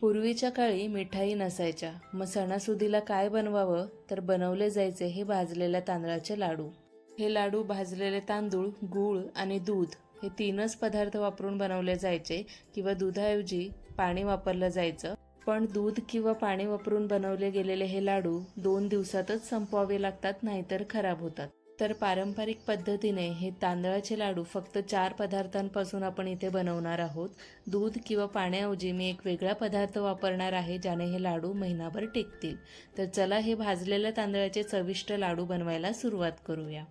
पूर्वीच्या काळी मिठाई नसायच्या. मग सणासुदीला काय बनवावं? तर बनवले जायचे हे भाजलेल्या तांदळाचे लाडू. हे लाडू भाजलेले तांदूळ गूळ आणि दूध हे तीनच पदार्थ वापरून बनवले जायचे किंवा दुधाऐवजी पाणी वापरलं जायचं. पण दूध किंवा पाणी वापरून बनवले गेलेले हे लाडू दोन दिवसातच संपवावे लागतात नाहीतर खराब होतात. तर पारंपरिक पद्धतीने हे तांदळाचे लाडू फक्त चार पदार्थांपासून आपण इथे बनवणार आहोत. दूध किंवा पाण्याऐवजी मी एक वेगळा पदार्थ वापरणार आहे ज्याने हे लाडू महिनाभर टिकतील. तर चला हे भाजलेल्या तांदळाचे चविष्ट लाडू बनवायला सुरुवात करूया.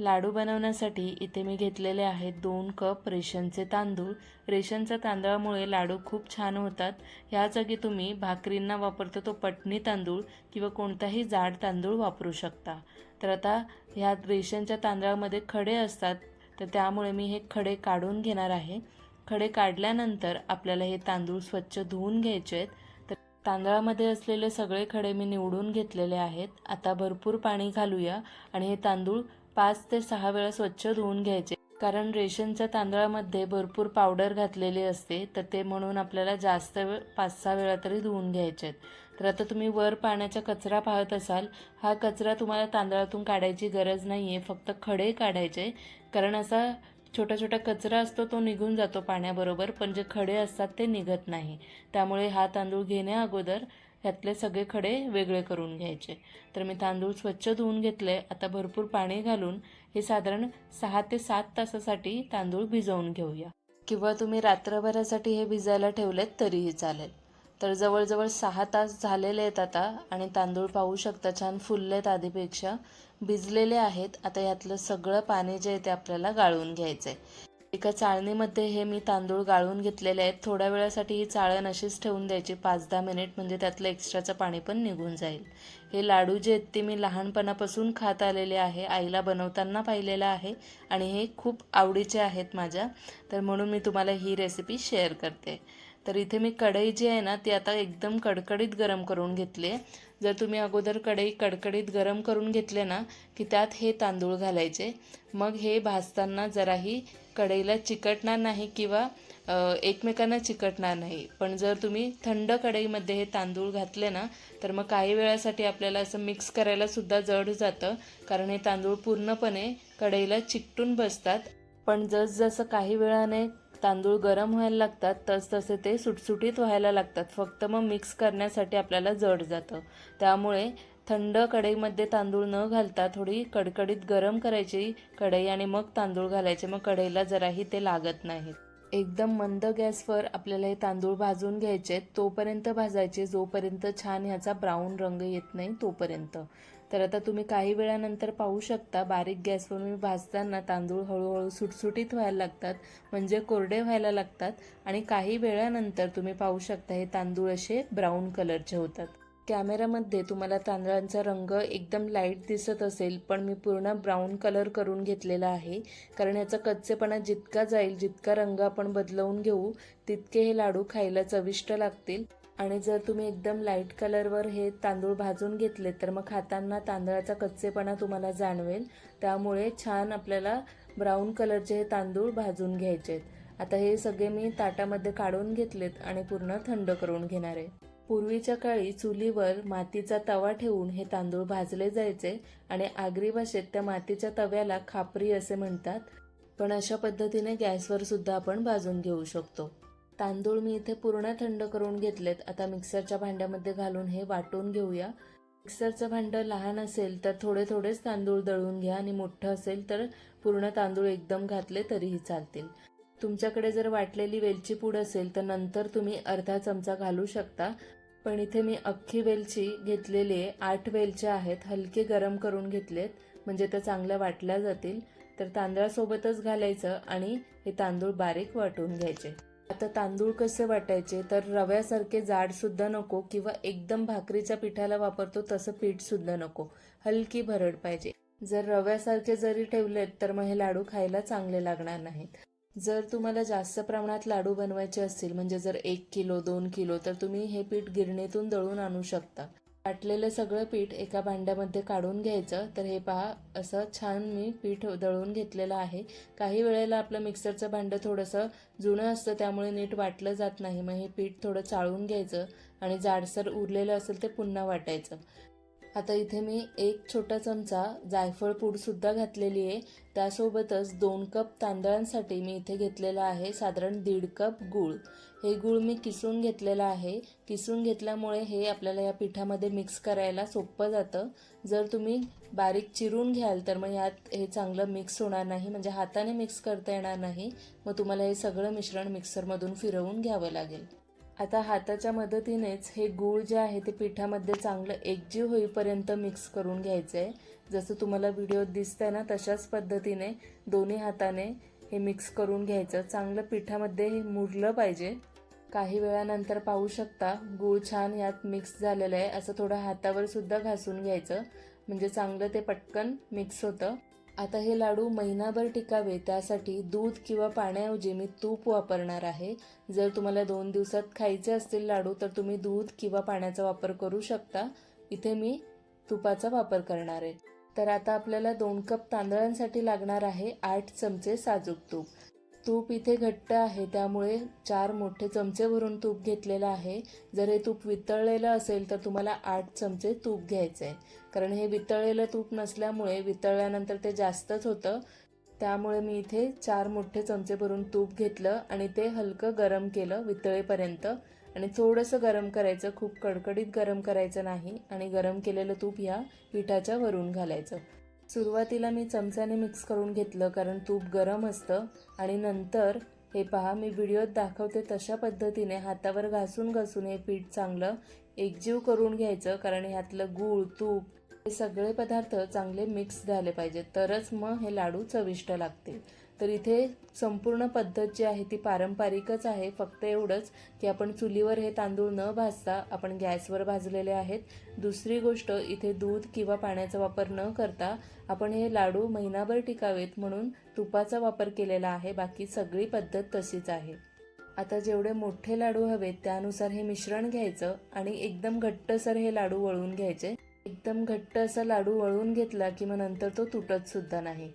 लाडू बनवण्यासाठी इथे मी घेतलेले आहेत दोन कप रेशनचे तांदूळ. रेशनच्या तांदळामुळे लाडू खूप छान होतात. ह्या जागी तुम्ही भाकरींना वापरतो तो पटणी तांदूळ किंवा कोणताही जाड तांदूळ वापरू शकता. तर आता ह्या रेशनच्या तांदळामध्ये खडे असतात तर त्यामुळे मी हे खडे काढून घेणार आहे. खडे काढल्यानंतर आपल्याला हे तांदूळ स्वच्छ धुवून घ्यायचे आहेत. तर तांदळामध्ये असलेले सगळे खडे मी निवडून घेतलेले आहेत. आता भरपूर पाणी घालूया आणि हे तांदूळ पाच ते सहा वेळा स्वच्छ धुवून घ्यायचे. कारण रेशनच्या तांदळामध्ये भरपूर पावडर घातलेली असते तर ते म्हणून आपल्याला जास्त वेळ पाच सहा वेळा तरी धुवून घ्यायचे आहेत. तर आता तुम्ही वर पाण्याचा कचरा पाहत असाल हा कचरा तुम्हाला तांदळातून काढायची गरज नाही आहे फक्त खडे काढायचे. कारण असा छोटा छोटा कचरा असतो तो निघून जातो पाण्याबरोबर पण जे खडे असतात ते निघत नाही. त्यामुळे हा तांदूळ घेण्या अगोदर ह्यातले सगळे खडे वेगळे करून घ्यायचे. तर मी तांदूळ स्वच्छ धुवून घेतले. आता भरपूर पाणी घालून हे साधारण सहा ते सात तासासाठी तांदूळ भिजवून घेऊया. किंवा तुम्ही रात्रभरासाठी हे भिजायला ठेवलेत तरीही चालेल. तर जवळजवळ सहा तास झालेले आहेत आता आणि तांदूळ पाहू शकता छान फुललेत आधीपेक्षा. भिजलेले आहेत. आता यातलं सगळं पाणी जे आहे ते आपल्याला गाळून घ्यायचं आहे एका चाळणीमध्ये हे मी तांदूळ गाळून घेतलेले आहेत. थोड्या वेळासाठी ही चाळण अशीच ठेवून द्यायची. पाच दहा मिनिट म्हणजे त्यातलं एक्स्ट्राचं पाणी पण निघून जाईल. हे लाडू जे आहेत ते मी लहानपणापासून खात आलेले आहे. आईला बनवताना पाहिलेलं आहे आणि हे खूप आवडीचे आहेत माझ्या. तर म्हणून मी तुम्हाला ही रेसिपी शेअर करते. तर इथे मी कढई जी आहे ना ती आता एकदम कडकडीत गरम करून घेतली आहे. जर तुम्ही अगोदर कढई कडकडीत गरम करून घेतले ना की त्यात हे तांदूळ घालायचे. मग हे भाजताना जराही कढईला चिकटणार नाही किंवा एकमेकांना चिकटणार नाही. पण जर तुम्ही थंड कढईमध्ये हे तांदूळ घातले ना तर मग काही वेळासाठी आपल्याला असं मिक्स करायला सुद्धा जड जातं. कारण हे तांदूळ पूर्णपणे कढईला चिकटून बसतात. पण जसजसं काही वेळाने तांदूळ गरम व्हायला लागतात तस तसे ते सुटसुटीत व्हायला लागतात. फक्त मग मिक्स करण्यासाठी आपल्याला जड जातं. त्यामुळे थंड कढईमध्ये तांदूळ न घालता थोडी कडकडीत गरम करायची कढई आणि मग तांदूळ घालायचे. मग कढईला जराही ते लागत नाहीत. एकदम मंद गॅसवर आपल्याला हे तांदूळ भाजून घ्यायचे. तोपर्यंत भाजायचे. जोपर्यंत छान ह्याचा ब्राऊन रंग येत नाही तोपर्यंत. तर आता तुम्ही काही वेळानंतर पाहू शकता बारीक गॅसवर मी भाजताना तांदूळ हळूहळू सुटसुटीत व्हायला लागतात म्हणजे कोरडे व्हायला लागतात आणि काही वेळानंतर तुम्ही पाहू शकता हे तांदूळ असे ब्राऊन कलरचे होतात. कॅमेरामध्ये तुम्हाला तांदळांचा रंग एकदम लाइट दिसत असेल पण मी पूर्ण ब्राऊन कलर करून घेतलेला आहे. कारण याचा कच्चेपणा जितका जाईल जितका रंग आपण बदलवून घेऊ तितके हे लाडू खायला चविष्ट लागतील. आणि जर तुम्ही एकदम लाइट कलरवर हे तांदूळ भाजून घेतले तर मग खाताना तांदळाचा कच्चेपणा तुम्हाला जाणवेल. त्यामुळे छान आपल्याला ब्राऊन कलरचे हे तांदूळ भाजून घ्यायचे आहेत आता हे सगळे मी ताटामध्ये काढून घेतलेत आणि पूर्ण थंड करून घेणार आहे. पूर्वीच्या काळी चुलीवर मातीचा तवा ठेवून हे तांदूळ भाजले जायचे आणि आगरी भाषेत त्या मातीच्या तव्याला खापरी असे म्हणतात. पण अशा पद्धतीने गॅसवर सुद्धा आपण भाजून घेऊ शकतो. तांदूळ मी इथे पूर्ण थंड करून घेतलेत. आता मिक्सरच्या भांड्यामध्ये घालून हे वाटून घेऊया. मिक्सरचं भांडं लहान असेल तर थोडे थोडेच तांदूळ दळून घ्या आणि मोठं असेल तर पूर्ण तांदूळ एकदम घातले तरीही चालतील. तुमच्याकडे जर वाटलेली वेलची पूड असेल तर नंतर तुम्ही अर्धा चमचा घालू शकता. पण इथे मी अख्खी वेलची घेतलेली आहे. आठ वेलच्या आहेत. हलके गरम करून घेतलेत. म्हणजे त्या चांगल्या वाटल्या जातील. तर तांदळासोबतच घालायचं आणि हे तांदूळ बारीक वाटून घ्यायचे. आता तांदूळ कसे वाटायचे? तर रव्यासारखे जाडसुद्धा नको किंवा एकदम भाकरीच्या पिठाला वापरतो तसं पीठ सुद्धा नको. हलकी भरड पाहिजे. जर रव्यासारखे जरी ठेवलेत तर मग हे लाडू खायला चांगले लागणार नाहीत. जर तुम्हाला जास्त प्रमाणात लाडू बनवायचे असतील म्हणजे जर एक किलो दोन किलो तर तुम्ही हे पीठ गिरणीतून दळून आणू शकता. वाटलेलं सगळं पीठ एका भांड्यामध्ये काढून घ्यायचं तर हे पहा असं छान मी पीठ दळून घेतलेलं आहे. काही वेळेला आपलं मिक्सरचं भांडं थोडंसं जुनं असतं त्यामुळे नीट वाटलं जात नाही. मग हे पीठ थोडं चाळून घ्यायचं आणि जाडसर उरलेलं असेल ते पुन्हा वाटायचं. आता इथे मी एक छोटा चमचा जायफळ पूडसुद्धा घातलेली आहे. त्यासोबतच दोन कप तांदळांसाठी मी इथे घेतलेला आहे साधारण दीड कप गूळ. हे गूळ मी किसून घेतलेलं आहे. किसून घेतल्यामुळे हे आपल्याला या पिठामध्ये मिक्स करायला सोपं जातं. जर तुम्ही बारीक चिरून घ्याल तर मग यात हे चांगलं मिक्स होणार नाही म्हणजे हाताने मिक्स करता येणार नाही. मग तुम्हाला हे सगळं मिश्रण मिक्सरमधून फिरवून घ्यावं लागेल. आता हाताच्या मदतीनेच हे गूळ जे आहे ते पिठामध्ये चांगलं एकजीव होईपर्यंत मिक्स करून घ्यायचं आहे जसं तुम्हाला व्हिडिओत दिसतंय ना तशाच पद्धतीने दोन्ही हाताने हे मिक्स करून घ्यायचं. चांगलं पिठामध्ये हे मुरलं पाहिजे. काही वेळानंतर पाहू शकता गूळ छान यात मिक्स झालेलं आहे. असं थोडं हातावर सुद्धा घासून घ्यायचं. म्हणजे चांगलं ते पटकन मिक्स होतं. आता हे लाडू महिनाभर टिकावे त्यासाठी दूध किंवा पाण्याऐवजी मी तूप वापरणार आहे. जर तुम्हाला दोन दिवसात खायचे असतील लाडू तर तुम्ही दूध किंवा पाण्याचा वापर करू शकता. इथे मी तुपाचा वापर करणार आहे. तर आता आपल्याला दोन कप तांदळांसाठी लागणार आहे आठ चमचे साजूक तूप. तूप इथे घट्ट आहे त्यामुळे चार मोठे चमचे भरून तूप घेतलेलं आहे. जर हे तूप वितळलेलं असेल तर तुम्हाला आठ चमचे तूप घ्यायचं आहे. कारण हे वितळलेलं तूप नसल्यामुळे वितळल्यानंतर ते जास्तच होतं. त्यामुळे मी इथे चार मोठे चमचे भरून तूप घेतलं आणि ते हलकं गरम केलं वितळेपर्यंत. आणि थोडंसं गरम करायचं खूप कडकडीत गरम करायचं नाही. आणि गरम केलेलं तूप ह्या पिठाच्या वरून घालायचं. सुरुवातीला मी चमच्याने मिक्स करून घेतलं कारण तूप गरम असतं. आणि नंतर हे पहा मी व्हिडिओत दाखवते तशा पद्धतीने हातावर घासून घासून हे पीठ चांगलं एकजीव करून घ्यायचं कारण ह्यातलं गूळ तूप हे सगळे पदार्थ चांगले मिक्स झाले पाहिजेत. तरच मग हे लाडू चविष्ट लागतील. तर इथे संपूर्ण पद्धत जी आहे ती पारंपरिकच आहे. फक्त एवढंच की आपण चुलीवर हे तांदूळ न भाजता आपण गॅसवर भाजलेले आहेत. दुसरी गोष्ट इथे दूध किंवा पाण्याचा वापर न करता आपण हे लाडू महिनाभर टिकावेत म्हणून तुपाचा वापर केलेला आहे. बाकी सगळी पद्धत तशीच आहे. आता जेवढे मोठे लाडू हवेत त्यानुसार हे मिश्रण घ्यायचं आणि एकदम घट्टसर हे लाडू वळून घ्यायचे. एकदम घट्ट असा लाडू वळून घेतला की मग नंतर तो तुटत सुद्धा नाही.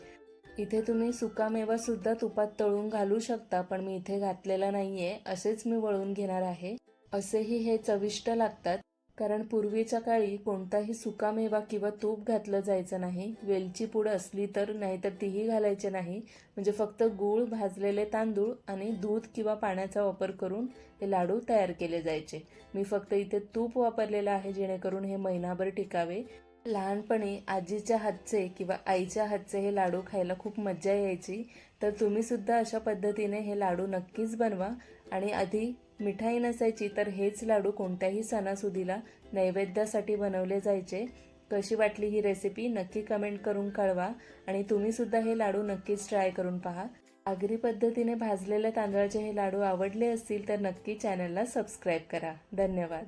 इथे तुम्ही सुकामेवा सुद्धा तुपात तळून घालू शकता पण मी इथे घातलेला नाहीये असेच मी वळून घेणार आहे. असेही हे चविष्ट लागतात कारण पूर्वीच्या काळी कोणताही सुकामेवा किंवा तूप घातलं जायचं नाही वेलची पूड असली तर नाहीतर तीही घालायचे नाही म्हणजे फक्त गूळ भाजलेले तांदूळ आणि दूध किंवा पाण्याचा वापर करून हे लाडू तयार केले जायचे. मी फक्त इथे तूप वापरलेलं आहे जेणेकरून हे महिनाभर टिकावे. लहानपणी आजीच्या हातचे किंवा आईच्या हातचे हे लाडू खायला खूप मज्जा यायची. तर तुम्ही सुद्धा अशा पद्धतीने हे लाडू नक्कीच बनवा. आणि आधी मिठाई नसायची तर हेच लाडू कोणत्याही सणासुदीला नैवेद्यासाठी बनवले जायचे. कशी वाटली ही रेसिपी नक्की कमेंट करून कळवा. आणि तुम्हीसुद्धा हे लाडू नक्कीच ट्राय करून पहा. आगरी पद्धतीने भाजलेल्या तांदळाचे हे लाडू आवडले असतील तर नक्की चॅनलला सबस्क्राईब करा. धन्यवाद.